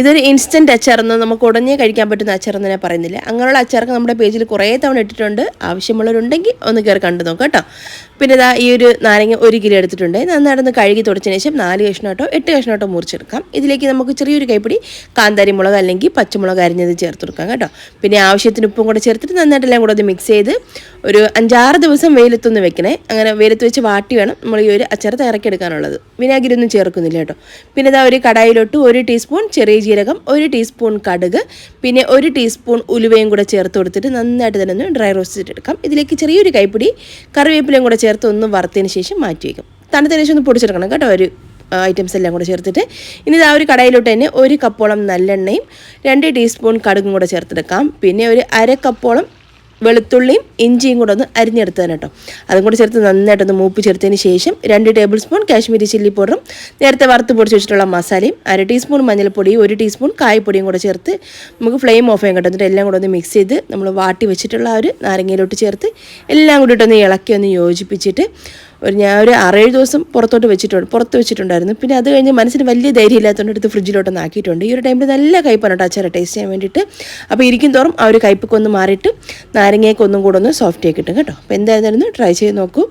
ഇതൊരു ഇൻസ്റ്റന്റ് അച്ചാറെന്ന് നമുക്ക് ഉടനെ കഴിക്കാൻ പറ്റുന്ന അച്ചാറെന്ന് ഞാൻ പറയുന്നില്ല. അങ്ങനെയുള്ള അച്ചാർക്ക് നമ്മുടെ പേജിൽ കുറേ തവണ ഇട്ടിട്ടുണ്ട്. ആവശ്യമുള്ളവരുണ്ടെങ്കിൽ ഒന്ന് കയറി കണ്ടു നോക്കാം കേട്ടോ. പിന്നെ ഇതാ ഈ ഒരു നാരങ്ങ ഒരു കിലോ എടുത്തിട്ടുണ്ട്. നന്നായിട്ടൊന്ന് കഴുകി തുടച്ചതിന് ശേഷം നാല് കഷ്ണമായിട്ടോ എട്ട് കഷ്ണമായിട്ടോ മുറിച്ചെടുക്കാം. ഇതിലേക്ക് നമുക്ക് ചെറിയൊരു കൈപ്പിടി കാന്താരി മുളക് അല്ലെങ്കിൽ പച്ചമുളക് അരിഞ്ഞത് ചേർത്ത് കൊടുക്കാം കേട്ടോ. പിന്നെ ആവശ്യത്തിന് ഉപ്പും കൂടെ ചേർത്തിട്ട് നന്നായിട്ടെല്ലാം കൂടെ ഒന്ന് മിക്സ് ചെയ്ത് ഒരു അഞ്ചാറ് ദിവസം വെയിലത്തൊന്ന് വെക്കണേ. അങ്ങനെ വെയിലത്ത് വെച്ച് വാട്ടി വേണം നമ്മൾ ഈ ഒരു അച്ചാർ തയ്യാറാക്കി എടുക്കാനുള്ളത്. വിനാഗിരി ഒന്നും ചേർക്കുന്നില്ല കേട്ടോ. പിന്നെ ഇതാ ഒരു കടായിലോട്ട് ഒരു ടീസ്പൂൺ ചെറിയ ജീരകം ഒരു ടീസ്പൂൺ കടുക് പിന്നെ ഒരു ടീസ്പൂൺ ഉലുവയും കൂടെ ചേർത്ത് കൊടുത്തിട്ട് നന്നായിട്ട് തന്നെ ഒന്ന് ഡ്രൈ റോസ്റ്റ് ചെയ്തെടുക്കാം. ഇതിലേക്ക് ചെറിയൊരു കൈപ്പിടി കറിവേപ്പിലയും കൂടെ ചേർത്ത് ഒന്ന് വറുത്തതിന് ശേഷം മാറ്റി വയ്ക്കും. തണുത്തതിന് ശേഷം ഒന്ന് പൊടിച്ചെടുക്കണം കേട്ടോ ഒരു ഐറ്റംസ് എല്ലാം കൂടെ ചേർത്തിട്ട്. ഇനി ആ ഒരു കടയിലോട്ട് തന്നെ ഒരു കപ്പോളം നല്ലെണ്ണയും രണ്ട് ടീസ്പൂൺ കടുകും കൂടെ ചേർത്തെടുക്കാം. പിന്നെ ഒരു അര കപ്പോളം വെളുത്തുള്ളിയും ഇഞ്ചിയും കൂടെ ഒന്ന് അരിഞ്ഞെടുത്തതാണ് കേട്ടോ. അതും കൂടി ചേർത്ത് നന്നായിട്ടൊന്ന് മൂപ്പ് ചേർത്തതിന് ശേഷം രണ്ട് ടേബിൾ സ്പൂൺ കാശ്മീരി ചില്ലി പൗഡറും നേരത്തെ വറുത്ത് പൊടിച്ച് വെച്ചിട്ടുള്ള മസാലയും അര ടീസ്പൂൺ മഞ്ഞൾപ്പൊടിയും ഒരു ടീസ്പൂൺ കായപ്പൊടിയും കൂടെ ചേർത്ത് നമുക്ക് ഫ്ലെയിം ഓഫ് ചെയ്യാൻ കേട്ടോ. എന്നിട്ട് എല്ലാം കൂടെ ഒന്ന് മിക്സ് ചെയ്ത് നമ്മൾ വാട്ടി വെച്ചിട്ടുള്ള ആ ഒരു നാരങ്ങയിലോട്ട് ചേർത്ത് എല്ലാം കൂടിയിട്ടൊന്ന് ഇളക്കി ഒന്ന് യോജിപ്പിച്ചിട്ട് ഒരു ഞാൻ ഒരു ആറേഴ് ദിവസം പുറത്തോട്ട് വെച്ചിട്ടുണ്ട് പുറത്ത് വെച്ചിട്ടുണ്ടായിരുന്നു. പിന്നെ അത് കഴിഞ്ഞ് മനസ്സിന് വലിയ ധൈര്യം ഇല്ലാത്തതുകൊണ്ട് എടുത്ത് ഫ്രിഡ്ജിലോട്ടൊന്ന് ആക്കിയിട്ടുണ്ട്. ഈ ഒരു ടൈമിൽ നല്ല കയ്പ്പാണ് കേട്ടോ അച്ചാറ് ടേസ്റ്റ് ചെയ്യാൻ വേണ്ടിയിട്ട്. അപ്പോൾ ഇരിക്കും തോറും ആ ഒരു കയ്പ്പൊക്കെ ഒന്ന് മാറിയിട്ട് നാരങ്ങയൊക്കെ ഒന്നും കൂടെ ഒന്ന് സോഫ്റ്റ് ആയി കിട്ടും. കേട്ടോ അപ്പോൾ എന്തായിരുന്നു ട്രൈ ചെയ്ത് നോക്കൂ.